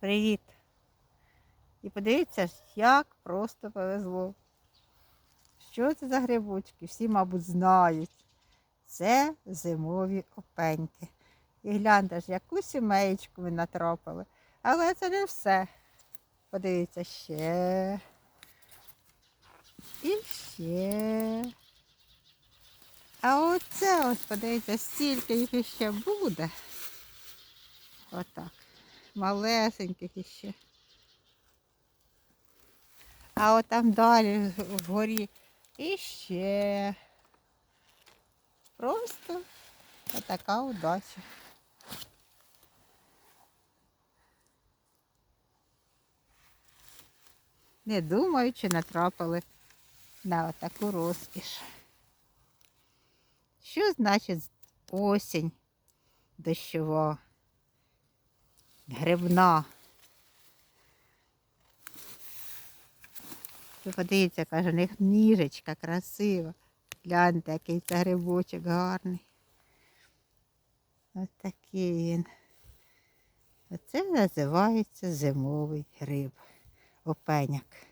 Привіт. І подивіться, як просто повезло. Що це за грибочки? Всі, мабуть, знають. Це зимові опеньки. І гляньте ж, яку сімеєчку ми натрапили. Але це не все. Подивіться ще. І ще. А оце ось, подивіться, стільки їх іще буде. Отак. Малесеньких іще. А от там далі вгорі іще. Просто така удача. Не думаючи, натрапили на таку розкіш. Що значить осінь дощова, грибна? Подивіться, каже, у них ніжечка красива. Гляньте, який це грибочок гарний. Ось такий він. Оце називається зимовий гриб. Опеняк.